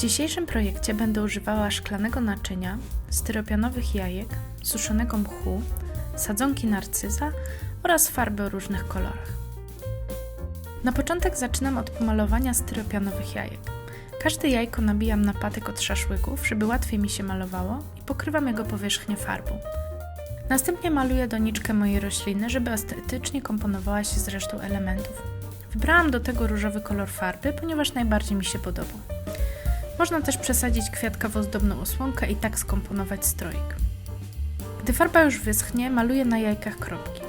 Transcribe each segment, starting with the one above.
dzisiejszym projekcie będę używała szklanego naczynia, styropianowych jajek, suszonego mchu, sadzonki narcyza oraz farby o różnych kolorach. Na początek zaczynam od pomalowania styropianowych jajek. Każde jajko nabijam na patyk od szaszłyków, żeby łatwiej mi się malowało i pokrywam jego powierzchnię farbą. Następnie maluję doniczkę mojej rośliny, żeby estetycznie komponowała się z resztą elementów. Wybrałam do tego różowy kolor farby, ponieważ najbardziej mi się podobał. Można też przesadzić kwiatkowo-zdobną osłonkę i tak skomponować stroik. Gdy farba już wyschnie, maluję na jajkach kropki.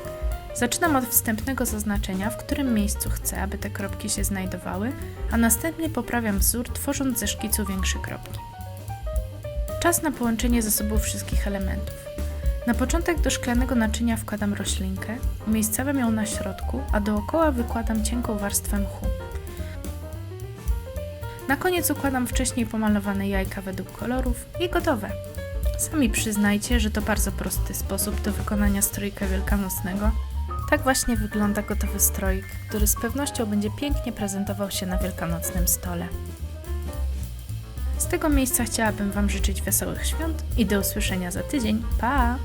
Zaczynam od wstępnego zaznaczenia, w którym miejscu chcę, aby te kropki się znajdowały, a następnie poprawiam wzór, tworząc ze szkicu większe kropki. Czas na połączenie ze sobą wszystkich elementów. Na początek do szklanego naczynia wkładam roślinkę, umiejscawiam ją na środku, a dookoła wykładam cienką warstwę mchu. Na koniec układam wcześniej pomalowane jajka według kolorów i gotowe. Sami przyznajcie, że to bardzo prosty sposób do wykonania strojka wielkanocnego. Tak właśnie wygląda gotowy stroik, który z pewnością będzie pięknie prezentował się na wielkanocnym stole. Z tego miejsca chciałabym Wam życzyć wesołych świąt i do usłyszenia za tydzień. Pa!